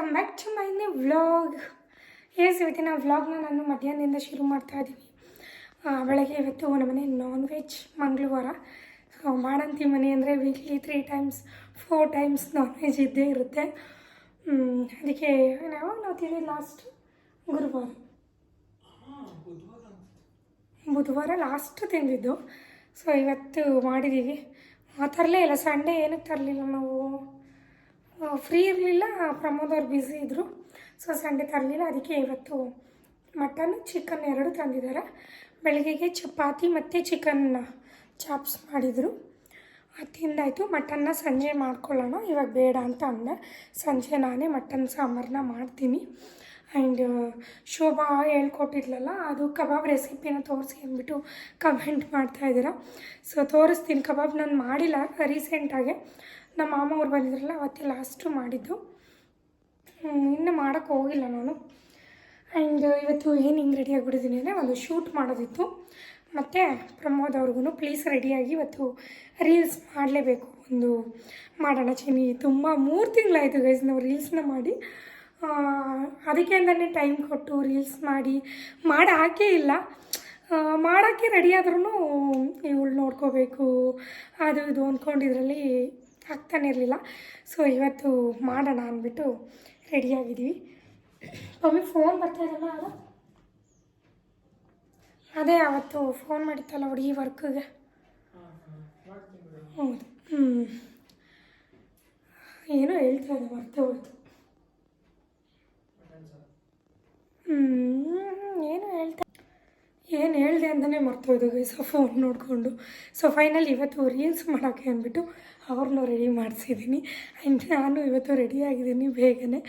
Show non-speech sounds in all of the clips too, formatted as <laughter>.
Welcome back to my new vlog yes ಇವತ್ತಿನ ವ್ಲಾಗ್ನ ನಾನು ಮಧ್ಯಾಹ್ನದಿಂದ ಶುರು ಮಾಡ್ತಾ ಇದ್ದೀನಿ ಬೆಳಗ್ಗೆ ಇವತ್ತು ನಮ್ಮನೆ ನಾನ್ ವೆಜ್ ಮಂಗಳವಾರ. ಸೊ ಮಾಡಂತಿ ಮನೆ ಅಂದರೆ weekly three times four times non veg ಇದ್ದೇ ಇರುತ್ತೆ. ಅದಕ್ಕೆ ನಾವು ನೋಡ್ತೀವಿ ಲಾಸ್ಟ್ ಗುರುವಾರ. ಬುಧವಾರ ಲಾಸ್ಟ್ ತಿಂದಿದ್ದು. ಸೊ ಇವತ್ತು ಮಾಡಿದ್ದೀವಿ ತರಲೇ ಇಲ್ಲ, ಸಂಡೇ ಏನಕ್ಕೆ ತರಲಿಲ್ಲ ನಾವು. ಫ್ರೀ ಇರಲಿಲ್ಲ, ಪ್ರಮೋದ್ ಅವ್ರು ಬ್ಯುಸಿ ಇದ್ದರು ಸೊ ಸಂಡೆ ತರಲಿಲ್ಲ, ಅದಕ್ಕೆ ಇವತ್ತು ಮಟನ್ ಚಿಕನ್ ಎರಡು ತಂದಿದ್ದಾರೆ. ಬೆಳಗ್ಗೆಗೆ ಚಪಾತಿ ಮತ್ತು ಚಿಕನ್ ಚಾಪ್ಸ್ ಮಾಡಿದರು. ತಿಂದಾಯಿತು. ಮಟನ್ನ ಸಂಜೆ ಮಾಡ್ಕೊಳ್ಳೋಣ, ಇವಾಗ ಬೇಡ ಅಂತ ಅಂದೆ. ಸಂಜೆ ನಾನೇ ಮಟನ್ ಸಾಂಬಾರನ್ನ ಮಾಡ್ತೀನಿ. ಆ್ಯಂಡ್ ಶೋಭಾ ಹೇಳ್ಕೊಟ್ಟಿದ್ಲಲ್ಲ, ಅದು ಕಬಾಬ್ ರೆಸಿಪಿನ ತೋರಿಸಿ ಅಂದ್ಬಿಟ್ಟು ಕಮೆಂಟ್ ಮಾಡ್ತಾಯಿದ್ದೀರಾ ಸೊ ತೋರಿಸ್ತೀನಿ. ಕಬಾಬ್ ನಾನು ಮಾಡಿಲ್ಲ ರೀಸೆಂಟಾಗೆ ನಮ್ಮ ಮಾಮ ಅವ್ರು ಬಂದಿದ್ರಲ್ಲ, ಅವತ್ತೇ ಲಾಸ್ಟು ಮಾಡಿದ್ದು. ಇನ್ನೂ ಮಾಡೋಕ್ಕೆ ಹೋಗಿಲ್ಲ ನಾನು. ಆ್ಯಂಡ್ ಇವತ್ತು ಏನು ಹಿಂಗೆ ರೆಡಿ ಅಂದರೆ ಒಂದು ಶೂಟ್ ಮಾಡೋದಿತ್ತು. ಮತ್ತು ಪ್ರಮೋದ್ ಅವ್ರಿಗೂ ಪ್ಲೀಸ್ ರೆಡಿಯಾಗಿ ಇವತ್ತು ರೀಲ್ಸ್ ಮಾಡಲೇಬೇಕು. ಒಂದು ಮಾಡೋಣ ಚೀನಿ, ತುಂಬ ಮೂರು ತಿಂಗಳಾಯಿತು ಗೈಸ್ ನಾವು ರೀಲ್ಸ್ನ ಮಾಡಿ. ಅದಕ್ಕೆ ಅಂತಲೇ ಟೈಮ್ ಕೊಟ್ಟು ರೀಲ್ಸ್ ಮಾಡಿ. ಮಾಡಿ ಇಲ್ಲ. ಮಾಡೋಕ್ಕೆ ರೆಡಿ ಆದ್ರೂ ಇವಳು ನೋಡ್ಕೋಬೇಕು. ಅದು ಇದು ಅಂದ್ಕೊಂಡಿದ್ರಲ್ಲಿ ಆಗ್ತಾನೆ ಇರಲಿಲ್ಲ. ಸೊ ಇವತ್ತು ಮಾಡೋಣ ಅಂದ್ಬಿಟ್ಟು ರೆಡಿಯಾಗಿದ್ದೀವಿ ಮಮ್ಮಿ ಫೋನ್ ಬರ್ತಾ ಇದಲ್ಲ ಅಲ್ಲ? ಅದೇ ಅವತ್ತು ಫೋನ್ ಮಾಡಿತ್ತಲ್ಲ ಹುಡುಗಿ ವರ್ಕ್ಗೆ ಹೌದು ಹ್ಞೂ ಏನೋ ಹೇಳ್ತಾ ಇದ್ದೆ ಮರ್ತೇ ಹೋಯ್ತು. ಏನು ಹೇಳ್ತಾ ಏನು ಹೇಳಿದೆ ಅಂತಲೇ ಮರ್ತೋದು ಸೊ ಫೋನ್ ನೋಡಿಕೊಂಡು. ಸೊ ಫೈನಲ್ ಇವತ್ತು ರೀಲ್ಸ್ ಮಾಡೋಕ್ಕೆ ಅಂದ್ಬಿಟ್ಟು ಅವ್ರನ್ನೂ ರೆಡಿ ಮಾಡಿಸಿದ್ದೀನಿ. ಆ್ಯಂಡ್ ನಾನು ಇವತ್ತು ರೆಡಿ ಆಗಿದ್ದೀನಿ ಬೇಗನೆ.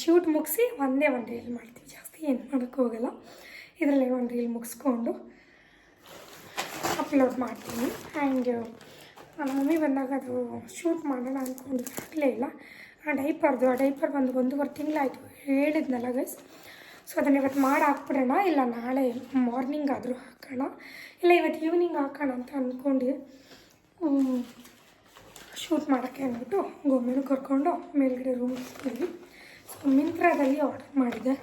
ಶೂಟ್ ಮುಗಿಸಿ ಒಂದೇ ಒಂದು ರೀಲ್ ಮಾಡ್ತೀವಿ ಜಾಸ್ತಿ ಏನು ಮಾಡೋಕ್ಕೆ ಹೋಗಲ್ಲ. ಇದರಲ್ಲೇ ಒಂದು ರೀಲ್ ಮುಗಿಸ್ಕೊಂಡು ಅಪ್ಲೋಡ್ ಮಾಡ್ತೀನಿ. ಆ್ಯಂಡ್ ನಮ್ಮ ಮಮ್ಮಿ ಬಂದಾಗ ಅದು ಶೂಟ್ ಮಾಡೋಣ ಅಂದ್ಕೊಂಡು ಆಗಲೇ ಇಲ್ಲ. ಆ ಡೈಪರ್ದು ಆ ಡೈಪರ್ ಬಂದು ಒಂದೂವರೆ ತಿಂಗಳಾಯಿತು. ಹೇಳಿದ್ನಲ್ಲ ಗೈಸ್ ಸೊ ಅದನ್ನು ಇವತ್ತು ಮಾಡಿ ಹಾಕ್ಬಿಡೋಣ. ಇಲ್ಲ, ನಾಳೆ ಮಾರ್ನಿಂಗ್ ಆದರೂ ಹಾಕೋಣ. ಇಲ್ಲ, ಇವತ್ತು ಈವ್ನಿಂಗ್ ಹಾಕೋಣ ಅಂತ ಅಂದ್ಕೊಂಡು ಶೂಟ್ ಮಾಡೋಕ್ಕೆ ಅಂದ್ಬಿಟ್ಟು ಗೊಂಬೆನೂ ಕರ್ಕೊಂಡು ಮೇಲ್ಗಡೆ ರೂಮ್ಸ್ ಹೋಗ್ತೀವಿ. ಸೊ ಮಿಂತ್ರಾದಲ್ಲಿ ಆರ್ಡರ್ ಮಾಡಿದೆ.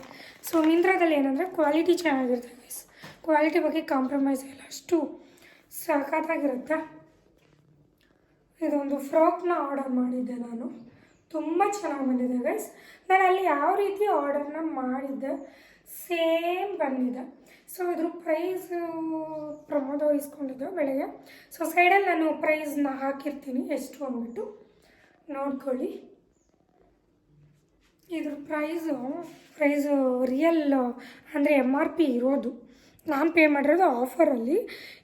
ಸೊ ಮಿಂತ್ರಾದಲ್ಲಿ ಏನಂದರೆ ಕ್ವಾಲಿಟಿ ಚೆನ್ನಾಗಿರುತ್ತೆ ಗೈಸ್ ಕ್ವಾಲಿಟಿ ಬಗ್ಗೆ ಕಾಂಪ್ರಮೈಸ್ ಇಲ್ಲ. ಅಷ್ಟು ಸಖತ್ತಾಗಿರುತ್ತೆ. ಇದೊಂದು ಫ್ರಾಕ್ನ ಆರ್ಡರ್ ಮಾಡಿದ್ದೆ ನಾನು. ತುಂಬ ಚೆನ್ನಾಗಿ ಬಂದಿದೆ ಗೈಸ್ ನಾನು ಅಲ್ಲಿ ಯಾವ ರೀತಿ ಆರ್ಡರ್ನ ಮಾಡಿದ್ದೆ ಸೇಮ್ ಬಂದಿದೆ. ಸೊ ಇದ್ರ ಪ್ರೈಸ್ ಪ್ರಮೋದ ವಹಿಸ್ಕೊಂಡಿದ್ದು ಬೆಳಗ್ಗೆ. ಸೊ ಸೈಡಲ್ಲಿ ನಾನು ಪ್ರೈಸ್ನ ಹಾಕಿರ್ತೀನಿ ಎಷ್ಟು ಅಂದ್ಬಿಟ್ಟು. ನೋಡ್ಕೊಳ್ಳಿ. ಇದ್ರ ಪ್ರೈಸು ಪ್ರೈಸು ರಿಯಲ್ ಅಂದರೆ ಎಂ ಆರ್ ಪಿ ಇರೋದು. ನಾನು ಪೇ ಮಾಡಿರೋದು ಆಫರಲ್ಲಿ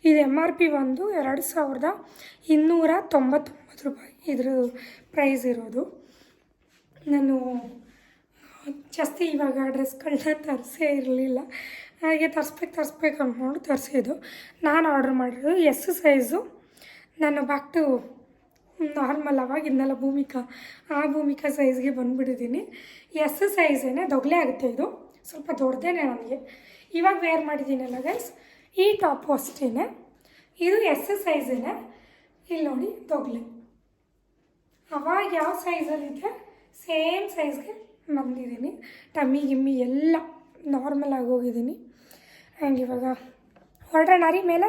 ಇದು ಎಂ ಆರ್ ಪಿ ಒಂದು ಎರಡು ಸಾವಿರದ ಇನ್ನೂರ ತೊಂಬತ್ತೊಂಬತ್ತು ರೂಪಾಯಿ ಇದ್ರ ಪ್ರೈಸ್ ಇರೋದು. ನಾನು, ಜಾಸ್ತಿ ಇವಾಗ ಡ್ರೆಸ್ಗಳನ್ನ ತರಿಸೇ ಇರಲಿಲ್ಲ. ಹಾಗೆ ತರಿಸ್ಬೇಕು ತರಿಸ್ಬೇಕು ಅಂದ್ಕೊಂಡು ತರಿಸಿದ್ದು. ನಾನು ಆರ್ಡ್ರ್ ಮಾಡಿರೋದು ಎಸ್ ಸೈಜು ನಾನು ಬ್ಯಾಕ್ ಟು ನಾರ್ಮಲ್ ಅವಾಗಿದ್ನಲ್ಲ ಭೂಮಿಕಾ, ಆ ಭೂಮಿಕಾ ಸೈಜ್ಗೆ ಬಂದುಬಿಟ್ಟಿದ್ದೀನಿ. ಎಸ್ ಸೈಜೇನೆ ದೊಗ್ಲೇ ಆಗುತ್ತೆ ಇದು. ಸ್ವಲ್ಪ ದೊಡ್ಡದೇನೆ ನನಗೆ. ಇವಾಗ ವೇರ್ ಮಾಡಿದ್ದೀನಲ್ಲ ಗೈಸ್ ಈ ಟಾಪು ಅಷ್ಟೇ ಇದು ಎಸ್ ಸೈಜೇನೆ ಇಲ್ಲಿ ನೋಡಿ ದೊಗ್ಲೆ. ಅವಾಗ ಯಾವ ಸೈಜಲ್ಲಿದೆ ಸೇಮ್ ಸೈಜ್ಗೆ ಬಂದಿದ್ದೀನಿ. ಟಮ್ಮಿ ಗಿಮ್ಮಿ ಎಲ್ಲ ನಾರ್ಮಲ್ ಆಗಿ ಹೋಗಿದ್ದೀನಿ. ಆ್ಯಂಡ್ ಇವಾಗ. ಹೊರಡೋಣ ರೀ ಮೇಲೆ?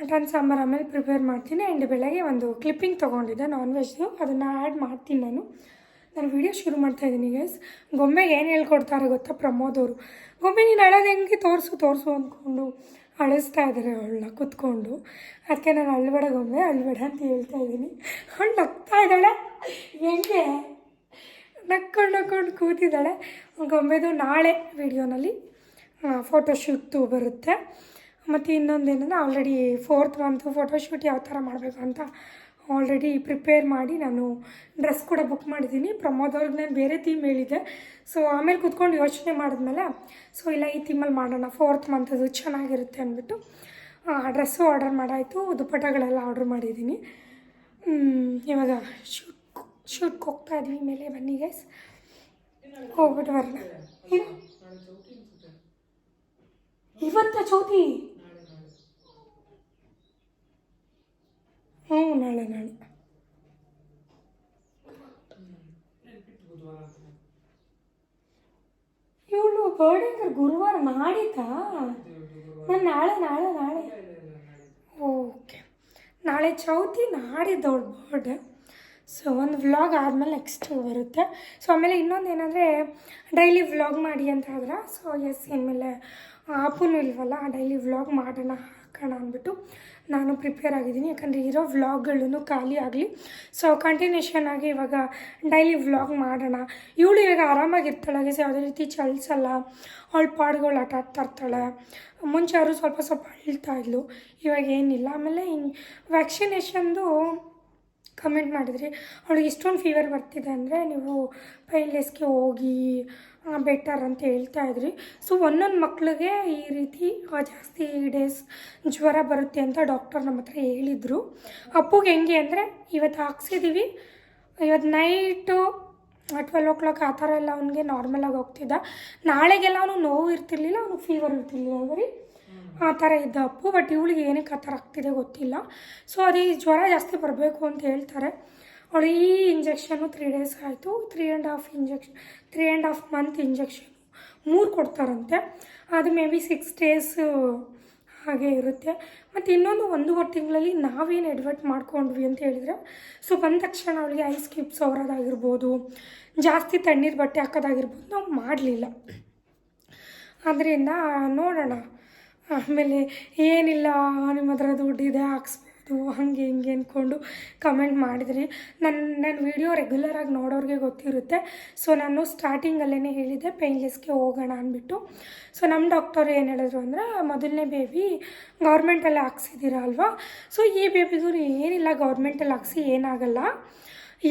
ಮಟನ್ ಸಾಂಬಾರು ಆಮೇಲೆ ಪ್ರಿಪೇರ್ ಮಾಡ್ತೀನಿ. ಆ್ಯಂಡ್ ಬೆಳಗ್ಗೆ ಒಂದು ಕ್ಲಿಪ್ಪಿಂಗ್ ತೊಗೊಂಡಿದ್ದೆ ನಾನ್ ವೆಜ್ದು ಅದನ್ನು ಆ್ಯಡ್ ಮಾಡ್ತೀನಿ ನಾನು. ನಾನು ವಿಡಿಯೋ ಶುರು ಮಾಡ್ತಾ ಇದ್ದೀನಿ ಗೈಸ್ ಗೊಂಬೆಗೆ ಏನು ಹೇಳ್ಕೊಡ್ತಾರೆ ಗೊತ್ತಾ? ಪ್ರಮೋದ್ ಅವರು. ಗೊಂಬೆ ನೀನು ಅಳೋದು ಹೆಂಗೆ ತೋರಿಸು ತೋರಿಸು ಅಂದ್ಕೊಂಡು ಅಳಿಸ್ತಾ ಇದ್ದಾರೆ ಅವಳನ್ನ ಕುತ್ಕೊಂಡು. ಅದಕ್ಕೆ ನಾನು ಅಳ್ಬೇಡ ಗೊಂಬೆ, ಅಳ್ಬೇಡ ಅಂತ ಹೇಳ್ತಾ ಇದ್ದೀನಿ. ಅವಳು ನಗ್ತಾ ಇದ್ದಾಳೆ. ಹೆಂಗೆ? ನಕ್ಕೊಂಡು ನಕ್ಕೊಂಡು ಕೂತಿದ್ದಾಳೆ. ಗೊಂಬೆದು ನಾಳೆ ವಿಡಿಯೋನಲ್ಲಿ ಫೋಟೋಶೂಟು ಬರುತ್ತೆ. ಮತ್ತು ಇನ್ನೊಂದು ಏನಂದರೆ ಆಲ್ರೆಡಿ ಫೋರ್ತ್ ಮಂತು ಫೋಟೋಶೂಟ್ ಯಾವ ಥರ ಮಾಡಬೇಕು ಅಂತ ಆಲ್ರೆಡಿ ಪ್ರಿಪೇರ್ ಮಾಡಿ ನಾನು ಡ್ರೆಸ್ ಕೂಡ ಬುಕ್ ಮಾಡಿದ್ದೀನಿ. ಪ್ರಮೋದ್ ಅವ್ರಿಗೆ ನಾನು ಬೇರೆ ಥೀಮ್ ಹೇಳಿದ್ದೆ. ಸೊ ಆಮೇಲೆ ಕೂತ್ಕೊಂಡು ಯೋಚನೆ ಮಾಡಿದ್ಮೇಲೆ ಸೊ ಇಲ್ಲ, ಈ ಥೀಮಲ್ಲಿ ಮಾಡೋಣ ಫೋರ್ತ್ ಮಂತದು ಚೆನ್ನಾಗಿರುತ್ತೆ ಅಂದ್ಬಿಟ್ಟು ಡ್ರೆಸ್ಸು ಆರ್ಡರ್ ಮಾಡಾಯಿತು. ದುಪ್ಪಟ್ಟಗಳೆಲ್ಲ ಆರ್ಡ್ರ್ ಮಾಡಿದ್ದೀನಿ. ಇವಾಗ ಶೂಟ್ ಶೂಟ್ಗೆ ಹೋಗ್ತಾ ಇದ್ವಿ ಮೇಲೆ ಬನ್ನಿ ಗೈಸ್ ಹೋಗ್ಬಿಟ್ಟು ಬರೋಣ. ಇವತ್ತ ಚೌತಿ ಹ್ಞೂ ನಾಳೆ ನಾಳೆ. ಇವಳು ಬರ್ಡೇಂದ್ರ ಗುರುವಾರ ಮಾಡಿದ್ದಾ ನಾನು ನಾಳೆ ನಾಳೆ ನಾಳೆ. ಓಕೆ. ನಾಳೆ ಚೌತಿ ನಾಡಿದ್ದವಳು ಬರ್ಡೇ ಸೊ ಒಂದು ವ್ಲಾಗ್ ಆದಮೇಲೆ ನೆಕ್ಸ್ಟ್ ಬರುತ್ತೆ. ಸೊ ಆಮೇಲೆ ಇನ್ನೊಂದು ಏನಂದರೆ ಡೈಲಿ ವ್ಲಾಗ್ ಮಾಡಿ ಅಂತ ಆದ್ರೆ ಸೊ ಎಸ್, ಇನ್ಮೇಲೆ ಆಪೂನು ಇಲ್ವಲ್ಲ ಡೈಲಿ ವ್ಲಾಗ್ ಮಾಡೋಣ, ಹಾಕೋಣ ಅಂದ್ಬಿಟ್ಟು ನಾನು ಪ್ರಿಪೇರ್ ಆಗಿದ್ದೀನಿ. ಯಾಕಂದರೆ ಇರೋ ವ್ಲಾಗ್ಗಳೂ ಖಾಲಿ ಆಗಲಿ. ಸೊ ಕಂಟಿನ್ಯೂಷನ್ ಆಗಿ ಇವಾಗ ಡೈಲಿ ವ್ಲಾಗ್ ಮಾಡೋಣ. ಇವಳು ಇವಾಗ ಆರಾಮಾಗಿರ್ತಾಳೆ ಸೊ ಯಾವುದೇ ರೀತಿ ಚಲಿಸಲ್ಲ ಅವಳು ಪಾಡುಗಳು ಆಟ ಆಡ್ತಾ ಇರ್ತಾಳೆ. ಮುಂಚೆ ಅವರು ಸ್ವಲ್ಪ ಸ್ವಲ್ಪ ಅಳ್ತಾ ಇದ್ಲು, ಇವಾಗ ಏನಿಲ್ಲ. ಆಮೇಲೆ ವ್ಯಾಕ್ಸಿನೇಷನ್ದು ಕಮೆಂಟ್ ಮಾಡಿದ್ರಿ ಅವಳಿಗೆ ಇಷ್ಟೊಂದು ಫೀವರ್ ಬರ್ತಿದೆ ಅಂದರೆ ನೀವು ಪೈನ್ಲೆಸ್ಗೆ ಹೋಗಿ ಬೆಟರ್ ಅಂತ ಹೇಳ್ತಾ ಇದ್ರಿ. ಸೊ ಒಂದೊಂದು ಮಕ್ಳಿಗೆ ಈ ರೀತಿ ಜಾಸ್ತಿ ಡೇಸ್ ಜ್ವರ ಬರುತ್ತೆ ಅಂತ ಡಾಕ್ಟರ್ ನಮ್ಮ ಹತ್ರ ಹೇಳಿದರು. ಅಪ್ಪುಗೆ ಹೆಂಗೆ ಅಂದರೆ, ಇವತ್ತು ಹಾಕ್ಸಿದ್ದೀವಿ ಇವತ್ತು ನೈಟು ಟ್ವೆಲ್ ಓ ಕ್ಲಾಕ್ ಆ ಥರ ಎಲ್ಲ ಅವನಿಗೆ ನಾರ್ಮಲಾಗಿ ಹೋಗ್ತಿದ್ದ. ನಾಳೆಗೆಲ್ಲ ಅವನು ನೋವು ಇರ್ತಿರ್ಲಿಲ್ಲ, ಅವನು ಫೀವರ್ ಇರ್ತಿರ್ಲಿಲ್ಲ ಬರೀ ಆ ಥರ ಇದ್ದ ಅಪ್ಪು ಬಟ್ ಇವಳಿಗೆ ಏನಕ್ಕೆ ಆ ಥರ ಆಗ್ತಿದೆ ಗೊತ್ತಿಲ್ಲ. ಸೊ ಅದೇ ಜ್ವರ ಜಾಸ್ತಿ ಬರಬೇಕು ಅಂತ ಹೇಳ್ತಾರೆ. ಅವಳು ಈ ಇಂಜೆಕ್ಷನು ತ್ರೀ ಡೇಸ್ ಆಯಿತು. Three and half injection three and half month injection ಮೂರು ಕೊಡ್ತಾರಂತೆ. ಅದು ಮೇ ಬಿ ಸಿಕ್ಸ್ ಡೇಸ್ ಹಾಗೆ ಇರುತ್ತೆ. ಮತ್ತು ಇನ್ನೊಂದು ಒಂದೂವರೆ ತಿಂಗಳಲ್ಲಿ ನಾವೇನು ಎಡ್ವರ್ಟ್ ಮಾಡ್ಕೊಂಡ್ವಿ ಅಂತ ಹೇಳಿದರೆ ಸೊ ಬಂದ ತಕ್ಷಣ ಅವಳಿಗೆ ಐಸ್ ಕ್ಯೂಬ್ಸ್ ಅವರೋದಾಗಿರ್ಬೋದು, ಜಾಸ್ತಿ ತಣ್ಣೀರು ಬಟ್ಟೆ ಹಾಕೋದಾಗಿರ್ಬೋದು, ನಾವು ಮಾಡಲಿಲ್ಲ. ಆದ್ದರಿಂದ ನೋಡೋಣ. ಆಮೇಲೆ ಏನಿಲ್ಲ, ನಿಮ್ಮ ಹತ್ರ ದುಡ್ಡಿದೆ ಹಾಕ್ಸ್ಬೋದು, ಹಾಗೆ ಹಿಂಗೆ ಅಂದ್ಕೊಂಡು ಕಮೆಂಟ್ ಮಾಡಿದ್ರಿ. ನನ್ನ ನನ್ನ ವಿಡಿಯೋ ರೆಗ್ಯುಲರಾಗಿ ನೋಡೋರಿಗೆ ಗೊತ್ತಿರುತ್ತೆ. ಸೊ ನಾನು ಸ್ಟಾರ್ಟಿಂಗಲ್ಲೇ ಹೇಳಿದ್ದೆ ಪೇನ್ಲೆಸ್ಗೆ ಹೋಗೋಣ ಅಂದ್ಬಿಟ್ಟು. ಸೊ ನಮ್ಮ ಡಾಕ್ಟರ್ ಏನು ಹೇಳಿದ್ರು ಅಂದರೆ, ಮೊದಲನೇ ಬೇಬಿ ಗೌರ್ಮೆಂಟಲ್ಲಿ ಹಾಕ್ಸಿದ್ದೀರಾ ಅಲ್ವಾ? ಸೊ ಈ ಬೇಬಿಗೂ ಏನಿಲ್ಲ ಗೌರ್ಮೆಂಟಲ್ಲಿ ಹಾಕ್ಸಿ ಏನಾಗಲ್ಲ.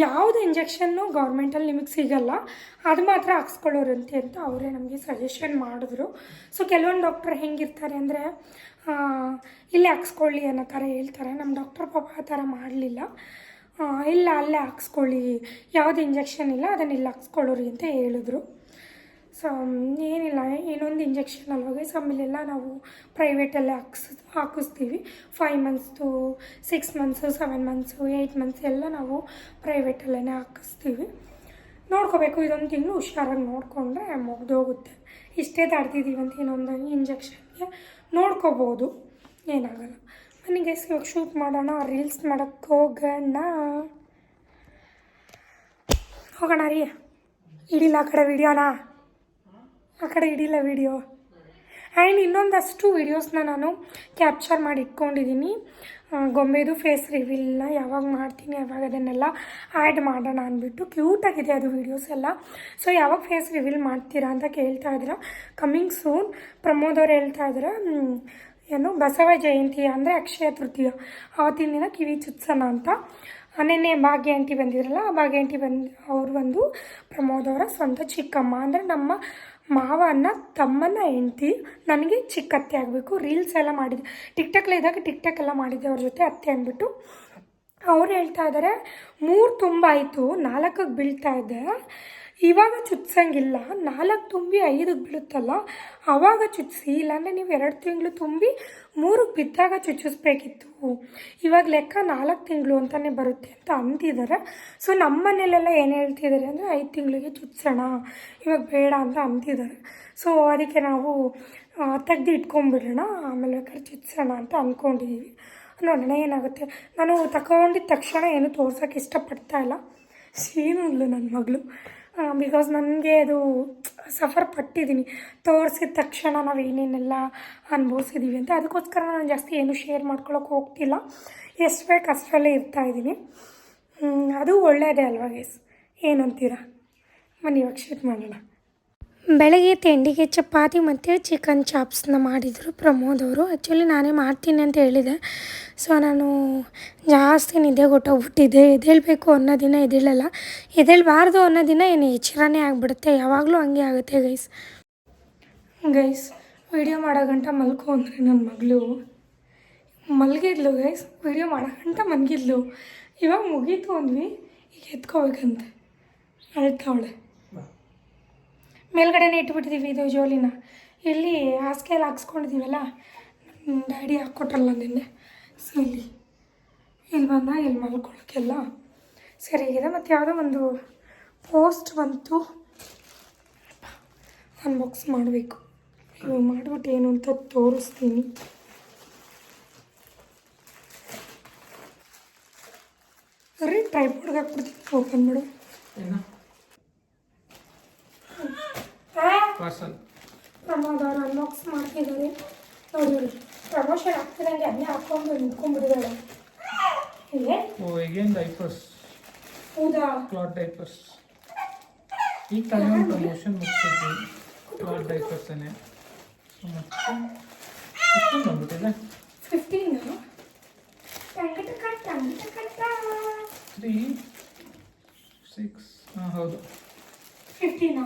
ಯಾವುದು ಇಂಜೆಕ್ಷನ್ನು ಗೌರ್ಮೆಂಟಲ್ಲಿ ನಿಮಗೆ ಸಿಗಲ್ಲ, ಅದು ಮಾತ್ರ ಹಾಕ್ಸ್ಕೊಳ್ಳೋರಂತೆ ಅಂತ ಅವರೇ ನಮಗೆ ಸಜೆಷನ್ ಮಾಡಿದ್ರು. ಸೊ ಕೆಲವೊಂದು ಡಾಕ್ಟರ್ ಹೆಂಗಿರ್ತಾರೆ ಅಂದರೆ ಇಲ್ಲೇ ಹಾಕ್ಸ್ಕೊಳ್ಳಿ ಅನ್ನೋ ಥರ ಹೇಳ್ತಾರೆ. ನಮ್ಮ ಡಾಕ್ಟರ್ ಪಾಪ ಆ ಥರ ಮಾಡಲಿಲ್ಲ. ಇಲ್ಲ, ಅಲ್ಲೇ ಹಾಕ್ಸ್ಕೊಳ್ಳಿ, ಯಾವುದು ಇಂಜೆಕ್ಷನ್ ಇಲ್ಲ, ಅದನ್ನ ಇಲ್ಲಿ ಹಾಕ್ಸ್ಕೊಳ್ಳೋರಿ ಅಂತ ಹೇಳಿದ್ರು. ಸೊ ಏನಿಲ್ಲ ಇನ್ನೊಂದು ಇಂಜೆಕ್ಷನ್ ಅಲ್ವಾಗ ಆಮೇಲೆಲ್ಲ ನಾವು ಪ್ರೈವೇಟಲ್ಲೇ ಹಾಕ್ಸ್, ಹಾಕಿಸ್ತೀವಿ. Five ಮಂತ್ಸ್ದು six months seven months eight months ಎಲ್ಲ ನಾವು ಪ್ರೈವೇಟಲ್ಲೇ ಹಾಕಿಸ್ತೀವಿ. ನೋಡ್ಕೋಬೇಕು, ಇದೊಂದು ತಿಂಗಳು ಹುಷಾರಾಗಿ ನೋಡಿಕೊಂಡ್ರೆ ಮುಗ್ದೋಗುತ್ತೆ. ಇಷ್ಟೇ ಅಂತ ಇನ್ನೊಂದು ಇಂಜೆಕ್ಷನ್ಗೆ ನೋಡ್ಕೋಬೋದು, ಏನಾಗಲ್ಲ. ನನಗೆ ಇವಾಗ ಶೂಟ್ ಮಾಡೋಣ ರೀಲ್ಸ್ ಮಾಡೋಕ್ಕೆ ಹೋಗೋಣ. ಹೋಗೋಣ ರೀ. ಇಡಿಲ್ಲ ಆ ಕಡೆ ವಿಡಿಯೋನಾ ಆ ಕಡೆ ಹಿಡಿಲ್ಲ ವಿಡಿಯೋ ಆ್ಯಂಡ್ ಇನ್ನೊಂದಷ್ಟು ವೀಡಿಯೋಸ್ನ ನಾನು ಕ್ಯಾಪ್ಚರ್ ಮಾಡಿ ಇಟ್ಕೊಂಡಿದ್ದೀನಿ ಗೊಂಬೆದು ಫೇಸ್ ರಿವೀಲ್ನ ಯಾವಾಗ ಮಾಡ್ತೀನಿ ಯಾವಾಗ ಅದನ್ನೆಲ್ಲ ಆ್ಯಡ್ ಮಾಡೋಣ ಅಂದ್ಬಿಟ್ಟು ಕ್ಯೂಟಾಗಿದೆ ಅದು ವೀಡಿಯೋಸ್ ಎಲ್ಲ. ಸೊ ಯಾವಾಗ ಫೇಸ್ ರಿವೀಲ್ ಮಾಡ್ತೀರಾ ಅಂತ ಕೇಳ್ತಾ ಇದ್ದೀರಾ? ಕಮ್ಮಿಂಗ್ ಸೂನ್ ಪ್ರಮೋದ್ ಅವ್ರು ಹೇಳ್ತಾ ಇದ್ದಾರೆ ಏನು ಬಸವ ಜಯಂತಿ ಅಂದರೆ ಅಕ್ಷಯ ತೃತೀಯ. ಆವತ್ತಿನ ದಿನ ಕಿವಿ ಚುತ್ಸೋಣ ಅಂತ. ನೆನ್ನೆ ಭಾಗ್ಯ ಆಂಟಿ ಬಂದಿದ್ರಲ್ಲ, ಆ ಭಾಗ್ಯ ಆಂಟಿ ಬಂದು, ಅವ್ರು ಬಂದು ಪ್ರಮೋದ್ ಅವರ ಸ್ವಂತ ಚಿಕ್ಕಮ್ಮ ಅಂದರೆ ನಮ್ಮ ಮಾವನ ತಮ್ಮನ ಹೆಂಡ್ತಿ ನನಗೆ ಚಿಕ್ಕತ್ತೆ ಆಗಬೇಕು, ರೀಲ್ಸ್ ಎಲ್ಲ ಮಾಡಿದ್ದೆ ಟಿಕ್ಟಾಕ್ಲೇ ಇದ್ದಾಗ ಟಿಕ್ಟಾಕ್ ಎಲ್ಲ ಮಾಡಿದ್ದೆ ಅವ್ರ ಜೊತೆ ಅತ್ತೆ ಅಂದ್ಬಿಟ್ಟು. ಅವ್ರು ಹೇಳ್ತಾ ಇದ್ದಾರೆ ಮೂರು ತುಂಬ ಆಯಿತು ನಾಲ್ಕಕ್ಕೆ ಬೀಳ್ತಾ ಇದೆ ಇವಾಗ ಚುಚ್ಚಂಗಿಲ್ಲ ನಾಲ್ಕು ತುಂಬಿ ಐದಕ್ಕೆ ಬೀಳುತ್ತಲ್ಲ ಆವಾಗ ಚುಚ್ಚಿಸಿ ಇಲ್ಲಾಂದರೆ ನೀವು ಎರಡು ತಿಂಗಳು ತುಂಬಿ ಮೂರಕ್ಕೆ ಬಿದ್ದಾಗ ಚುಚ್ಚಿಸ್ಬೇಕಿತ್ತು. ಇವಾಗ ಲೆಕ್ಕ ನಾಲ್ಕು ತಿಂಗಳು ಅಂತಲೇ ಬರುತ್ತೆ ಅಂತ ಅಂತಿದ್ದಾರೆ ಸೊ ನಮ್ಮ ಮನೇಲೆಲ್ಲ ಏನು ಹೇಳ್ತಿದ್ದಾರೆ ಅಂದರೆ, ಐದು ತಿಂಗಳಿಗೆ ಚುಚ್ಸೋಣ, ಇವಾಗ ಬೇಡ ಅಂತ ಅಂತಿದ್ದಾರೆ ಸೊ ಅದಕ್ಕೆ ನಾವು ತೆಗ್ದು ಇಟ್ಕೊಂಡ್ಬಿಡೋಣ, ಆಮೇಲೆ ಬೇಕಾದ್ರೆ ಚುಚ್ಸೋಣ ಅಂತ ಅಂದ್ಕೊಂಡಿದ್ದೀವಿ ನೋಡೋಣ, ಏನಾಗುತ್ತೆ. ನಾನು ತಗೊಂಡಿದ್ದ ತಕ್ಷಣ ಏನು ತೋರ್ಸೋಕ್ಕೆ ಇಷ್ಟಪಡ್ತಾ ಇಲ್ಲ. ಸೀನಿಲ್ಲ ನನ್ನ ಮಗಳು. ಬಿಕಾಸ್ ನನಗೆ ಅದು ಸಫರ್ ಪಟ್ಟಿದ್ದೀನಿ. ತೋರಿಸಿದ ತಕ್ಷಣ ನಾವು ಏನೇನೆಲ್ಲ ಅನುಭವಿಸಿದ್ದೀವಿ ಅಂತ ಅದಕ್ಕೋಸ್ಕರ ನಾನು ಜಾಸ್ತಿ ಏನು ಶೇರ್ ಮಾಡ್ಕೊಳ್ಳೋಕೆ ಹೋಗ್ತಿಲ್ಲ. ಎಷ್ಟು ಬೇಕು ಅಷ್ಟರಲ್ಲೇ ಇರ್ತಾಯಿದ್ದೀನಿ ಅದು ಒಳ್ಳೆಯದೇ ಅಲ್ವಾ ಗೇಸ್ ಏನಂತೀರಾ? ಬನ್ನಿ ಇವಾಗ ಶೇರ್ ಮಾಡೋಣ. ಬೆಳಗ್ಗೆ ತಿಂಡಿಗೆ ಚಪಾತಿ ಮತ್ತು ಚಿಕನ್ ಚಾಪ್ಸ್ನ ಮಾಡಿದರು ಪ್ರಮೋದ್ ಅವರು. ಆ್ಯಕ್ಚುಲಿ ನಾನೇ ಮಾಡ್ತೀನಿ ಅಂತ ಹೇಳಿದೆ. ಸೊ, ನಾನು ಜಾಸ್ತಿ ನಿದ್ದೆ ಕೊಟ್ಟೋಗ್ಬಿಟ್ಟಿದ್ದೆ. ಎದ್ದೇಳಬೇಕು ಅನ್ನೋ ದಿನ ಎದ್ದೇಳಲ್ಲ. ಎದ್ದೇಳಬಾರ್ದು ಅನ್ನೋ ದಿನ ಏನು ಎಚ್ಚರನೇ ಆಗಿಬಿಡುತ್ತೆ. ಯಾವಾಗಲೂ ಹಂಗೆ ಆಗುತ್ತೆ ಗೈಸ್. ಗೈಸ್, ವಿಡಿಯೋ ಮಾಡೋ ಗಂಟ ಮಲ್ಕೋ ಅಂದರೆ ನನ್ನ ಮಗಳು. ಮಲಗಿದ್ಲು ಗೈಸ್. ವಿಡಿಯೋ ಮಾಡೋ ಗಂಟ ಮಲಗಿದ್ಲು. ಇವಾಗ ಮುಗೀತು ಅಂದ್ವಿ. ಈಗ ಎತ್ಕೋಬೇಕಂತೆ. ಅಳ್ತಾವಳೆ. ಮೇಲ್ಗಡೆನೇ ಇಟ್ಬಿಟ್ಟಿದ್ದೀವಿ ಇದು ಜೋಲಿನ. ಇಲ್ಲಿ ಹಾಸಿಗೆಯಲ್ಲಿ ಹಾಕ್ಸ್ಕೊಂಡಿದ್ದೀವಲ್ಲ ಡ್ಯಾಡಿ ಹಾಕ್ಕೊಟ್ರಲ್ಲ ನಿನ್ನೆ. ಸೊ ಇಲ್ಲಿ. ಇಲ್ಲಿ ಬಂದ, ಇಲ್ಲಿ ಸರಿ ಸರಿಯಾಗಿದೆ ಮತ್ತು ಯಾವುದೋ ಒಂದು ಪೋಸ್ಟ್ ಬಂತು. ಅನ್ಬಾಕ್ಸ್ ಮಾಡಬೇಕು. ಇವು ಮಾಡಿಬಿಟ್ಟು ಏನು ಅಂತ ತೋರಿಸ್ತೀನಿ. ಸರಿ ಟ್ರೈಪೋರ್ಡ್ಗೆ ಹಾಕ್ಬಿಡ್ತೀನಿ. ಓಪನ್ ಮಾಡು. ಪಾರ್ಸಲ್ ಪ್ರಮೋದವ್ರು ಅನ್ಬಾಕ್ಸ್ ಮಾಡ್ತಿದ್ದಾರೆ. ನೋಡಿ ಪ್ರಮೋಷನ್ ಆಗ್ತಿದಂಗೆ ಅದನ್ನೇ ಹಾಕೊಂಡು ನಿಂತ್ಕೊಂಡ್ಬಿಟ್ಟಿದ್ದಾಳೆ ಓ ಎಗೇನ್ ಡೈಪರ್ಸ್ ಹೌದಾ? ಕ್ಲಾತ್ ಡೈಪರ್ಸ್ ಈಗ ತಾನೇ ಪ್ರಮೋಷನ್ ಮುಗಿಸಿದ್ವಿ. ಕ್ಲಾತ್ ಡೈಪರ್ಸನೇ ಸೊ ಮತ್ತೆ ಇಷ್ಟೊಂದು ಬಂದ್ಬಿಟ್ಟಿದೆ. ಫಿಫ್ಟೀನ್ ತ್ರೀ ಸಿಕ್ಸ್ ಹಾಂ ಹೌದು. ಫಿಫ್ಟೀನಾ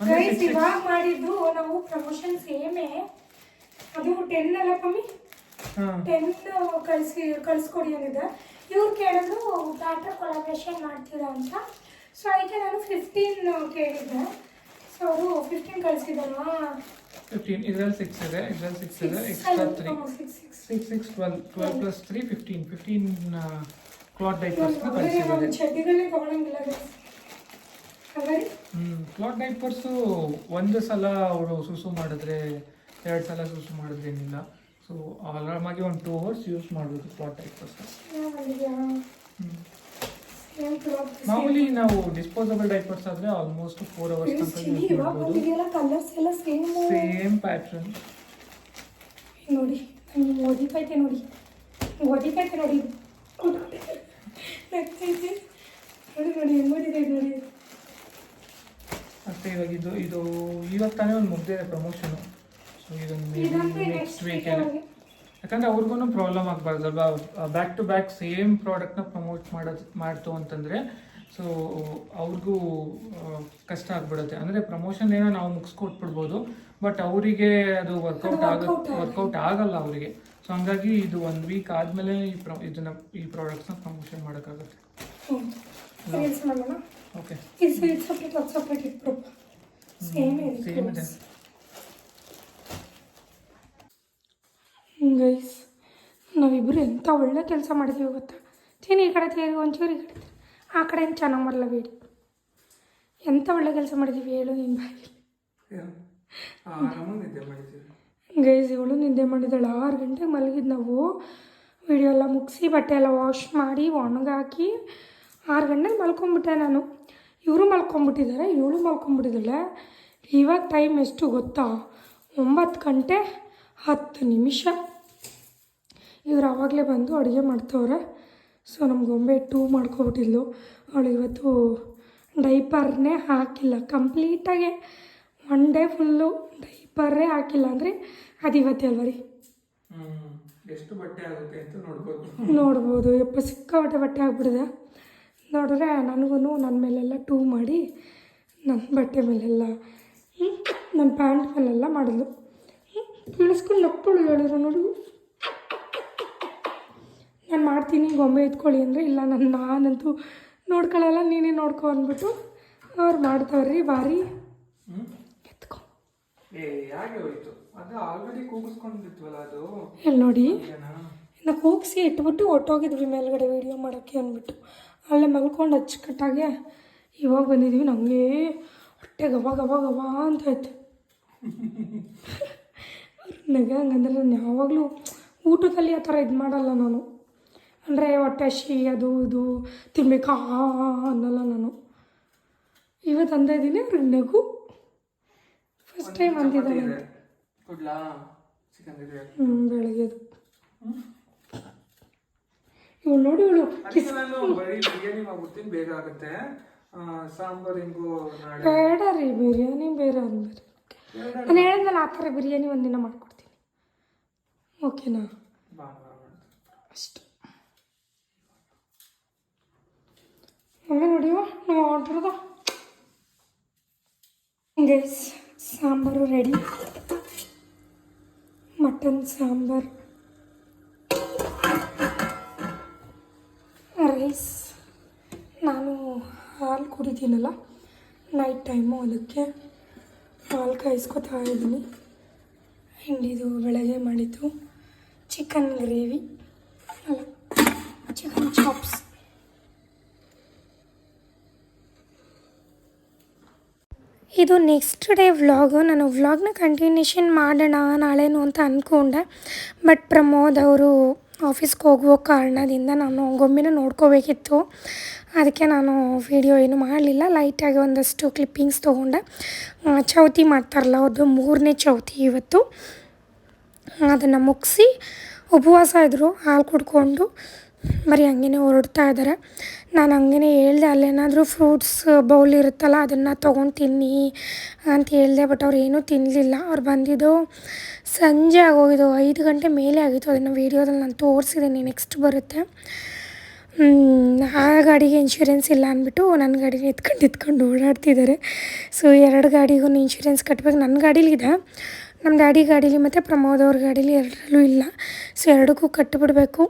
ಅಂದರೆ ಗೈಸ್ ಇವಾಗ ಮಾಡಿದ್ದು ನಾವು ಪ್ರಮೋಷನ್ ಸೇಮೇ ಅದು ಟೆನ್ ಅಲ್ಲ ಕಮ್ಮಿ? ಟೆಂತ್ ಟೆನ್ ಕಳಿಸಿ ಕಳಿಸ್ಕೊಡಿ ಅಂದಿದ್ದೆ. ಇವ್ರು ಕೇಳಿದ್ರು ಡಾಟಾ ಕೊಲಾಬ್ರೇಷನ್ ಮಾಡ್ತೀರಾ ಅಂತ? ಸೊ ಅದಕ್ಕೆ ನಾನು ಫಿಫ್ಟೀನ್ ಕೇಳಿದ್ದೆ. ಸೊ ಅವರು ಫಿಫ್ಟೀನ್ ಕಳಿಸಿದಲ್ವಾ? ಫಿಫ್ಟೀನ್ ಇದರಲ್ಲಿ ಸಿಕ್ಸ್ ಇದೆ ಇದರಲ್ಲಿ ಸಿಕ್ಸ್ ಇದೆ extra three six six twelve twelve plus three fifteen fifteen cloth ಡೈಪರ್ಸ್ನ ಕಳಿಸಿದ್ದಾರೆ ಚಡ್ಡಿಗಳೇ ನೈಟ್ ಡೈಪರ್ಸು ಒಂದು ಸಲ ಅವರು ಸುಸು ಮಾಡಿದ್ರೆ ಎರಡು ಸಲ ಸುಸು ಮಾಡಿದ್ರೇನಿಲ್ಲ ಸೊ ಆರಾಮಾಗಿ ಒಂದು two hours use diapers same cloth ಮಾಮೂಲಿ ನಾವು ಡಿಸ್ಪೋಸಬಲ್ ಡೈಪರ್ಸ್ ಆದರೆ ಆಲ್ಮೋಸ್ಟ್ ಫೋರ್ ಅವರ್ಸ್ ತನಕ ಯೂಸ್ ಮಾಡ್ಬೋದು. ಸೇಮ್ ಪ್ಯಾಟ್ರನ್ ನೋಡಿ ಓದಿಕೈತೆ ನೋಡಿ. ಓದಿಕೈತೆ <laughs> ನೋಡಿ. ನೋಡಿ ನೋಡಿ ಓದಿದೆ ನೋಡಿ. ಮತ್ತೆ ಇವಾಗ ಇದು ಇದು ಇವಾಗ ತಾನೇ ಒಂದು ಮುಗ್ದಿದೆ ಪ್ರಮೋಷನು ಸೊ ಇದೊಂದು ನೆಕ್ಸ್ಟ್ ವೀಕ್ ಯಾಕಂದ್ರೆ ಅವ್ರಿಗೂ ಪ್ರಾಬ್ಲಮ್ ಆಗಬಾರ್ದಲ್ವಾ ಬ್ಯಾಕ್ ಟು ಬ್ಯಾಕ್ ಸೇಮ್ ಪ್ರಾಡಕ್ಟ್ನ ಪ್ರಮೋಟ್ ಮಾಡೋದು ಮಾಡ್ತು ಅಂತಂದರೆ ಸೊ ಅವ್ರಿಗೂ ಕಷ್ಟ ಆಗ್ಬಿಡುತ್ತೆ. ಅಂದರೆ ಪ್ರಮೋಷನ್ ಏನೋ ನಾವು ಮುಗಿಸ್ಕೊಟ್ಬಿಡ್ಬೋದು ಬಟ್ ಅವರಿಗೆ ಅದು ವರ್ಕೌಟ್ ಆಗ ವರ್ಕೌಟ್ ಆಗಲ್ಲ ಅವರಿಗೆ. ಸೊ ಹಂಗಾಗಿ ಇದು ಒಂದು ವೀಕ್ ಆದಮೇಲೆ ಈ ಪ್ರ ಇದನ್ನ ಈ ಪ್ರಾಡಕ್ಟ್ಸ್ನ ಪ್ರಮೋಷನ್ ಮಾಡೋಕ್ಕಾಗುತ್ತೆ. ಓಕೆ ಇದು ಇದು ಸಪ್ರೇಟ್ ಅದು ಸಪ್ರೇಟ್ ಇಟ್ಬಿಡಪ್ಪ ಸೇಮ್ ಸೇಮ್ ಇದೆ ಗೈಸ್ ನಾವಿಬ್ಬರು ಎಂಥ ಒಳ್ಳೆ ಕೆಲಸ ಮಾಡಿದ್ದೀವಿ ಗೊತ್ತಾ? ಚೀನಿ ಈ ಕಡೆ ತೇರಿ ಒಂಚೂರು ಈ ಕಡೆ ಆ ಕಡೆ ಏನು ಚೆನ್ನಾಗಿ ಬರಲ್ಲ ಬೇಡಿ ಎಂಥ ಒಳ್ಳೆ ಕೆಲಸ ಮಾಡಿದ್ದೀವಿ ಹೇಳು ನಿನ್ನ ಬಾಯಲ್ಲಿ. ಗೈಸ್ ಇವಳು ನಿದ್ದೆ ಮಾಡಿದ್ದಾಳೆ ಆರು ಗಂಟೆಗೆ ಮಲಗಿದ್ದು ನಾವು. ವಿಡಿಯೋ ಎಲ್ಲ ಮುಗಿಸಿ ಬಟ್ಟೆ ಎಲ್ಲ ವಾಶ್ ಮಾಡಿ ಒಣಗಾಕಿ ಆರು ಗಂಟೆಗೆ ಮಲ್ಕೊಂಬಿಟ್ಟೆ ನಾನು. ಇವರು ಮಲ್ಕೊಂಬಿಟ್ಟಿದ್ದಾರೆ ಇವಳು ಮಲ್ಕೊಂಬಿಟ್ಟಿದ್ದಾಳೆ ಇವಾಗ ಟೈಮ್ ಎಷ್ಟು ಗೊತ್ತಾ? ಒಂಬತ್ತು ಗಂಟೆ ಹತ್ತು ನಿಮಿಷ. ಇವ್ರು ಆವಾಗಲೇ ಬಂದು ಅಡುಗೆ ಮಾಡ್ತವ್ರೆ. ಸೊ ನಮ್ಮ ಗೊಂಬೆ ಟೂ ಮಾಡ್ಕೊಬಿಟ್ಟಿದ್ಲು. ಅವಳು ಇವತ್ತು ಡೈಪರ್ನೇ ಹಾಕಿಲ್ಲ. ಕಂಪ್ಲೀಟಾಗಿ ಒನ್ ಡೇ ಫುಲ್ಲು ಡೈಪರೇ ಹಾಕಿಲ್ಲ. ಅಂದರೆ ಅದು ಇವತ್ತೇ ಅಲ್ವ ರೀ? ಹ್ಮ್. ಎಷ್ಟು ಬಟ್ಟೆ ಆಗುತ್ತೆ ಅಂತ ನೋಡ್ಬೋದು. ನೋಡ್ಬೋದು. ಯಪ್ಪ ಸಿಕ್ಕಾಪಟ್ಟೆ ಬಟ್ಟೆ ಆಗ್ಬಿಡಿದೆ ನೋಡಿದ್ರೆ ನನಗೂ ನನ್ನ ಮೇಲೆಲ್ಲ ಟೂ ಮಾಡಿ ನನ್ನ ಬಟ್ಟೆ ಮೇಲೆಲ್ಲ ನನ್ನ ಪ್ಯಾಂಟ್ ಮೇಲೆಲ್ಲ ಮಾಡಿದ್ಲು. ಇಳಿಸ್ಕೊಂಡು ನಕ್ಕಳು ಹೇಳಿದ್ರು ನೋಡು. ನಾನು ಮಾಡ್ತೀನಿ ಗೊಂಬೆ ಎತ್ಕೊಳ್ಳಿ ಅಂದರೆ ಇಲ್ಲ ನನ್ನ ನಾನಂತೂ ನೋಡ್ಕೊಳ್ಳಲ್ಲ ನೀನೇ ನೋಡ್ಕೊ ಅಂದ್ಬಿಟ್ಟು ಅವ್ರು ಮಾಡ್ತಾವ್ರಿ ಭಾರಿ ಎತ್ಕೊ. ಇಲ್ಲಿ ನೋಡಿ? ಇನ್ನು ಕೂಗಿಸಿ ಇಟ್ಬಿಟ್ಟು ಹೊಟ್ಟೋಗಿದ್ವಿ ಮೇಲ್ಗಡೆ ವೀಡಿಯೋ ಮಾಡೋಕ್ಕೆ ಅಂದ್ಬಿಟ್ಟು. ಅಲ್ಲೇ ಮಲ್ಕೊಂಡು ಅಚ್ಚುಕಟ್ಟಾಗೆ ಇವಾಗ ಬಂದಿದ್ದೀವಿ ನನಗೆ ಹೊಟ್ಟೆ ಗವ ಗವ ಗವ ಅಂತ ಆಯ್ತು. ನನಗೆ ಹಂಗಂದ್ರೆ ನಾನು ಯಾವಾಗಲೂ ಊಟದಲ್ಲಿ ಆ ಥರ ಇದು ಮಾಡಲ್ಲ ನಾನು. ಅಂದರೆ ಹೊಟ್ಟೆ ಹಸಿ ಅದು ಇದು ತಿನ್ಬೇಕಾ ಅನ್ನಲ್ಲ ನಾನು. ಇವತ್ತು ಅಂದ ಇದ್ದೀನಿ ಅವ್ರಿಗೆ ನಗು ಫಸ್ಟ್ ಟೈಮ್ ಅಂದಿದ್ದಾನೆ ಹ್ಞೂ ಬೆಳಗ್ಗೆದು ನೋಡಿ ಇವಳು ನಾನು ಬರೀ ಬಿರಿಯಾನಿ ಮಾಡ್ಬಿಡ್ತೀನಿ ಬೇಗ ಆಗುತ್ತೆ. ಸಾಂಬಾರ್ ಹೆಂಗು ಬೇಡ ರೀ ಬಿರಿಯಾನಿ ಬೇರೆ ಅಂದ್ರಿ ನಾನು ಹೇಳಿದ್ನಲ್ಲ ಆ ಥರ ಬಿರಿಯಾನಿ ಒಂದಿನ ಮಾಡ್ಕೊಡ್ತೀನಿ. ಓಕೆನಾ. ಅಷ್ಟು. ಮಮ್ಮಿ ನೋಡಿವ ನಾವು ಆರ್ಡ್ರದ guys sambar ready mutton sambar. ಕುಡಿತೀನಲ್ಲ night time ಅದಕ್ಕೆ ಹಾಲು ಕಾಯಿಸ್ಕೊತಾ ಇದ್ದೀನಿ. ಆ್ಯಂಡ್ ಇದು ಬೆಳಗ್ಗೆ ಮಾಡಿದ್ದು ಚಿಕನ್ ಗ್ರೇವಿ ಅಲ್ಲ ಚಿಕನ್ ಚಾಪ್ಸ್ ಇದು ನೆಕ್ಸ್ಟ್ ಡೇ ವ್ಲಾಗು ನಾನು ವ್ಲಾಗ್ನ ಕಂಟಿನ್ಯೂಷನ್ ಮಾಡೋಣ ನಾಳೆನು ಅಂತ ಅಂದ್ಕೊಂಡೆ ಬಟ್ ಪ್ರಮೋದ್ ಅವರು ಆಫೀಸ್ಗೆ ಹೋಗುವ ಕಾರಣದಿಂದ ನಾನು ಗೊಂಬೆನ ನೋಡ್ಕೋಬೇಕಿತ್ತು. ಅದಕ್ಕೆ ನಾನು ವಿಡಿಯೋ ಏನು ಮಾಡಲಿಲ್ಲ. ಲೈಟಾಗಿ ಒಂದಷ್ಟು ಕ್ಲಿಪ್ಪಿಂಗ್ಸ್ ತೊಗೊಂಡೆ. ಚೌತಿ ಮಾಡ್ತಾರಲ್ಲ, ಅದು ಮೂರನೇ ಚೌತಿ ಇವತ್ತು. ಅದನ್ನು ಮುಗಿಸಿ ಉಪವಾಸ ಇದ್ದರು ಹಾಲು ಕುಡ್ಕೊಂಡು ಬರೀ ಹಂಗೇ ಹೊರಡ್ತಾ ಇದ್ದಾರೆ ನಾನು ಹಂಗೇ ಹೇಳ್ದೆ ಅಲ್ಲೇನಾದರೂ ಫ್ರೂಟ್ಸ್ ಬೌಲ್ ಇರುತ್ತಲ್ಲ ಅದನ್ನು ತೊಗೊಂಡು ತಿನ್ನಿ ಅಂತ ಹೇಳಿದೆ ಬಟ್ ಅವ್ರು ಏನೂ ತಿನ್ನಲಿಲ್ಲ ಅವ್ರು ಬಂದಿದ್ದು ಸಂಜೆ ಆಗೋಗಿದ್ದು, ಐದು ಗಂಟೆ ಮೇಲೆ ಆಗಿತ್ತು. ಅದನ್ನು ವೀಡಿಯೋದಲ್ಲಿ ನಾನು ತೋರಿಸಿದ್ದೀನಿ ನೆಕ್ಸ್ಟ್ ಬರುತ್ತೆ. ಆ ಗಾಡಿಗೆ ಇನ್ಶೂರೆನ್ಸ್ ಇಲ್ಲ ಅಂದ್ಬಿಟ್ಟು ನನ್ನ ಗಾಡಿಗೆ ಎತ್ಕೊಂಡು ಎತ್ಕೊಂಡು ಓಡಾಡ್ತಿದ್ದಾರೆ ಸೊ ಎರಡು ಗಾಡಿಗೂ ಇನ್ಶೂರೆನ್ಸ್ ಕಟ್ಟಬೇಕು ನನ್ನ ಗಾಡೀಲಿದೆ. ನಮ್ಮ ಡ್ಯಾಡಿ ಗಾಡೀಲಿ ಮತ್ತು ಪ್ರಮೋದ್ ಅವ್ರ ಗಾಡೀಲಿ ಎರಡರಲ್ಲೂ ಇಲ್ಲ. ಸೊ ಎರಡಕ್ಕೂ ಕಟ್ಟಿಬಿಡ್ಬೇಕು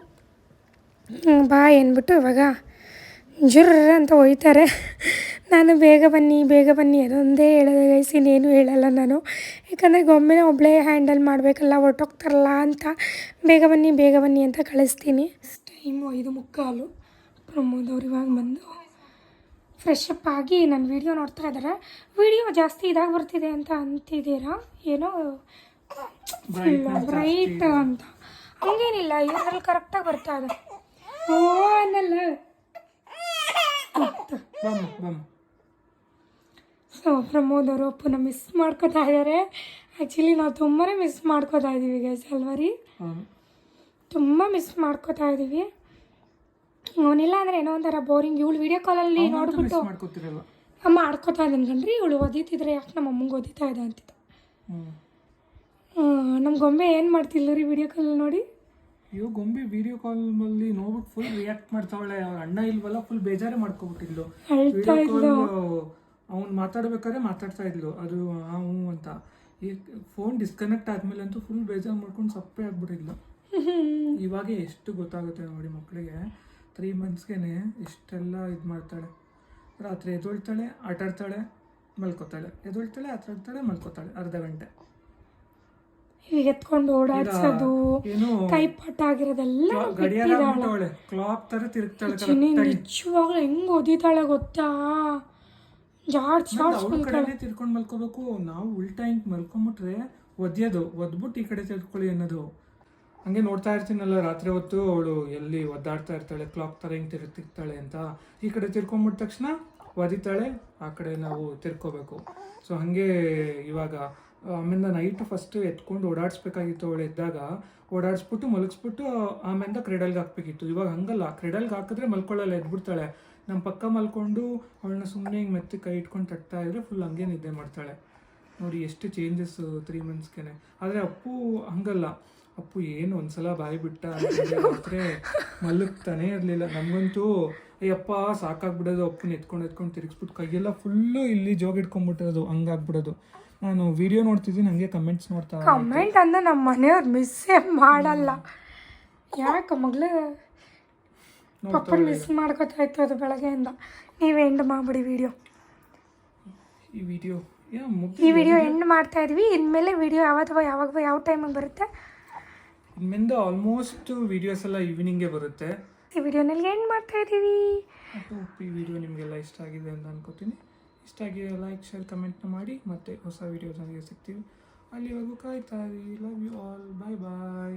ಬಾ ಅಂದ್ಬಿಟ್ಟು ಇವಾಗ. ಜುರ್ರ ಅಂತ ಒಯ್ತಾರೆ. ನಾನು ಬೇಗ ಬನ್ನಿ ಬೇಗ ಬನ್ನಿ ಅದೊಂದೇ ಹೇಳೋದು ಗೈಸ್ ಇನ್ನೇನು ಹೇಳಲ್ಲ ನಾನು. ಯಾಕಂದರೆ ಗೊಮ್ಮೆ ಒಬ್ಬಳೇ ಹ್ಯಾಂಡಲ್ ಮಾಡಬೇಕಲ್ಲ ಹೊರ್ಟೋಗ್ತಾರಲ್ಲ ಅಂತ. ಬೇಗ ಬನ್ನಿ ಬೇಗ ಬನ್ನಿ ಅಂತ ಕಳಿಸ್ತೀನಿ. ಟೈಮು ಐದು ಮುಕ್ಕಾಲು. ಪ್ರಮೋದ್ ಅವ್ರು ಇವಾಗ ಬಂದು ಫ್ರೆಶ್ ಅಪ್ ಆಗಿ ನನ್ನ ವೀಡಿಯೋ ನೋಡ್ತಾ ಇದ್ದಾರೆ ವೀಡಿಯೋ ಜಾಸ್ತಿ ಇದಾಗಿ ಬರ್ತಿದೆ ಅಂತ ಅಂತಿದ್ದೀರಾ? ಏನೋ ಬ್ರೈಟ್ ಅಂತ ಹಂಗೇನಿಲ್ಲ ಇದ್ರಲ್ಲಿ ಕರೆಕ್ಟಾಗಿ ಬರ್ತಾ ಇದೆ. ಓ ಅನ್ನಲ್ಲ. ಸೊ ಪ್ರಮೋದ್ ಅವರು ಅಪ್ಪನ ಮಿಸ್ ಮಾಡ್ಕೋತಾ ಇದ್ದಾರೆ ಆ್ಯಕ್ಚುಲಿ ನಾವು ತುಂಬಾ ಮಿಸ್ ಮಾಡ್ಕೋತಾ ಇದ್ದೀವಿ ಗೈಸ್ ಅಲ್ವರಿ? ರೀ ತುಂಬ ಮಿಸ್ ಮಾಡ್ಕೋತಾ ಇದ್ದೀವಿ ಅವನಿಲ್ಲ ಅಂದರೆ ಏನೋ ಒಂಥರ ಬೋರಿಂಗ್ ಇವಳು ವಿಡಿಯೋ ಕಾಲಲ್ಲಿ ಅಲ್ಲಿ ನೋಡ್ಬಿಟ್ಟು ಅಮ್ಮ ಆಡ್ಕೋತಾ ಇದ್ದಾನೆ ಕಣ್ರಿ? ಇವಳು ಒದಿತಿದ್ರೆ ಯಾಕೆ ನಮ್ಮ ಅಮ್ಮಂಗೆ ಓದಿತಾ ಇದೆ ಹ್ಮ್. ನಮ್ಮ ಗೊಂಬೆ ಏನು ಮಾಡ್ತಿಲ್ಲ ರೀ ವಿಡಿಯೋ ಕಾಲ್ ನೋಡಿ? ಅಯ್ಯೋ ಗೊಂಬೆ ವಿಡಿಯೋ ಕಾಲ್ ಅಲ್ಲಿ ನೋಡ್ಬಿಟ್ಟು ಫುಲ್ ರಿಯಾಕ್ಟ್ ಮಾಡ್ತಾವಳೆ ಅವ್ರ ಅಣ್ಣ ಇಲ್ವಲ್ಲ ಫುಲ್ ಬೇಜಾರೇ ಮಾಡ್ಕೊಬಿಟ್ಟಿದ್ಲು. ವಿಡಿಯೋ ಕಾಲ್ ಅವ್ನು ಮಾತಾಡ್ಬೇಕಾದ್ರೆ ಮಾತಾಡ್ತಾ ಇದ್ಲು. ಅದು ಹ್ಞೂ ಅಂತ. ಈ ಫೋನ್ ಡಿಸ್ಕನೆಕ್ಟ್ ಆದ್ಮೇಲೆ ಅಂತೂ ಫುಲ್ ಬೇಜಾರು ಮಾಡ್ಕೊಂಡು ಸಪ್ಪೆ ಆಗ್ಬಿಟ್ಟಿದ್ಲು. <laughs> ಇವಾಗ ಎಷ್ಟು ಗೊತ್ತಾಗುತ್ತೆ ನೋಡಿ ಮಕ್ಕಳಿಗೆ ತ್ರೀ ಮಂತ್ಸ್ಗೆನೆ ಇಷ್ಟೆಲ್ಲ ಇದು ಮಾಡ್ತಾಳೆ. ರಾತ್ರಿ ಎದೊಳ್ತಾಳೆ ಆಟಾಡ್ತಾಳೆ ಮಲ್ಕೋತಾಳೆ. ಎದೊಳ್ತಾಳೆ ಆಟಾಡ್ತಾಳೆ ಮಲ್ಕೋತಾಳೆ. ಅರ್ಧ ಗಂಟೆ. ಈಗ ಎತ್ಕೊಂಡು ಓಡಾಡ್ಸೋದು ಕೈ ಪಟ್ಟ ಆಗಿರೋದೆಲ್ಲ ಗಡಿಯಾರ ಕ್ಲಾಕ್ ತರ ತಿರುಗ್ತಾಳೆ ಚಿನಿ ನಿಜವಾಗ್ಲೂ ಹೆಂಗ್ ಓದಿತಾಳೆ ಗೊತ್ತಾ? ಜಾಡ್ ಜಾಡ್ ತಿರ್ಕೊಂಡ್ ಮಲ್ಕೋಬೇಕು. ನಾವು ಉಲ್ಟಾ ಹಿಂಗ್ ಮಲ್ಕೊಂಬಿಟ್ರೆ ಒದ್ಯೋದು. ಒದ್ಬಿಟ್ಟು ಈ ಕಡೆ ತಿಳ್ಕೊಳ್ಳಿ ಅನ್ನೋದು. ಹಂಗೆ ನೋಡ್ತಾ ಇರ್ತೀನಲ್ಲ ರಾತ್ರಿ ಹೊತ್ತು ಅವಳು ಎಲ್ಲಿ ಒದ್ದಾಡ್ತಾ ಇರ್ತಾಳೆ ಕ್ಲಾಕ್ ತರ ಹಿಂಗ್ ತಿರುಗ್ತಿರ್ತಾಳೆ ಅಂತ. ಈ ಕಡೆ ತಿರ್ಕೊಂಬಿಟ್ಟ ತಕ್ಷಣ ಒದಿತಾಳೆ. ಆ ಕಡೆ ನಾವು ತಿರ್ಕೋಬೇಕು. ಸೊ ಹಂಗೆ ಇವಾಗ ಆಮೇಲೆ ನೈಟ್ ಫಸ್ಟ್ ಎತ್ಕೊಂಡು ಓಡಾಡಿಸ್ಬೇಕಾಗಿತ್ತು ಅವಳು ಎದ್ದಾಗ. ಓಡಾಡಿಸ್ಬಿಟ್ಟು ಮಲಗಿಸ್ಬಿಟ್ಟು ಆಮೇಲೆ ಕ್ರೆಡಲ್ಗೆ ಹಾಕ್ಬೇಕಿತ್ತು. ಇವಾಗ ಹಂಗಲ್ಲ. ಕ್ರೆಡಲ್ಗೆ ಹಾಕಿದ್ರೆ ಮಲ್ಕೊಳ್ಳಲ್ಲ, ಎದ್ಬಿಡ್ತಾಳೆ. ನಮ್ಮ ಪಕ್ಕ ಮಲ್ಕೊಂಡು ಅವಳನ್ನ ಸುಮ್ಮನೆ ಹಿಂಗೆ ಮೆತ್ತಿ ಕೈ ಇಟ್ಕೊಂಡು ತಟ್ತಾ ಇದ್ರೆ ಫುಲ್ ಹಂಗೆ ನಿದ್ದೆ ಮಾಡ್ತಾಳೆ. ನೋಡಿ ಎಷ್ಟು ಚೇಂಜಸ್ ತ್ರೀ ಮಂತ್ಸ್ಗೆ ಆದರೆ ಅಪ್ಪು ಹಂಗಲ್ಲ. ಅಪ್ಪು ಏನು ಒಂದ್ಸಲ ಬಾಯಿ ಬಿಟ್ಟ ಅಂದರೆ ಮಲಗ್ತಾನೆ ಇರಲಿಲ್ಲ. ನಮಗಂತೂ, ಅಯ್ಯಪ್ಪ, ಸಾಕಾಗ್ಬಿಡೋದು. ಅಪ್ಪನ ಎತ್ಕೊಂಡು ಎತ್ಕೊಂಡು ತಿರುಗಿಸ್ಬಿಟ್ಟು ಕೈಯೆಲ್ಲ ಫುಲ್ಲು ಇಲ್ಲಿ ಜೋಗ್ ಇಟ್ಕೊಂಡ್ಬಿಟ್ಟಿರೋದು ಹಂಗಾಗ್ಬಿಡೋದು. ನಾನು ವಿಡಿಯೋ ನೋಡ್ತಿದ್ದೀನಿ ಹಂಗೆ ಕಮೆಂಟ್ಸ್ ನೋಡ್ತಾ ಕಮೆಂಟ್ ಅಂದ್ರೆ ನಮ್ಮ ಮನೆಯವ್ರು ಮಿಸ್ಸೇ ಮಾಡಲ್ಲ. ಯಾಕೆ ಮಗಳೇ ಪಪ್ಪನ ಮಿಸ್ ಮಾಡ್ಕೋತಾ ಇತ್ತು ಅದು ಬೆಳಗ್ಗೆಯಿಂದ. ನೀವು ಎಂಡ್ ಮಾಡಿಬಿಡಿ ವಿಡಿಯೋ ಈ ವಿಡಿಯೋ ಈ ವಿಡಿಯೋ ಎಂಡ್ ಮಾಡ್ತಾ ಇದ್ವಿ. ಇನ್ಮೇಲೆ ವಿಡಿಯೋ ಯಾವತ್ತವ ಯಾವಾಗ ಯಾವ ಟೈಮಿಗೆ ಬರುತ್ತೆ? ಇನ್ಮಿಂದ ಆಲ್ಮೋಸ್ಟ್ ವಿಡಿಯೋಸ್ ಎಲ್ಲ ಈವ್ನಿಂಗೇ ಬರುತ್ತೆ. ಈ ವಿಡಿಯೋನಲ್ಲಿ ಎಂಡ್ ಮಾಡ್ತಾ ಇದ್ದೀವಿ ವಿಡಿಯೋ ನಿಮಗೆಲ್ಲ ಇಷ್ಟ ಆಗಿದೆ ಅಂತ ಅನ್ಕೋತೀನಿ. ಇಷ್ಟ ಆಗಿದೆ ಲೈಕ್ ಶೇರ್ ಕಮೆಂಟ್ನ ಮಾಡಿ ಮತ್ತೆ ಹೊಸ ವಿಡಿಯೋದೊಂದಿಗೆ ಸಿಗ್ತೀವಿ. ಅಲ್ಲಿವರೆಗೂ ಕಾಯ್ತಾ ಇರಿ. Love you all bye bye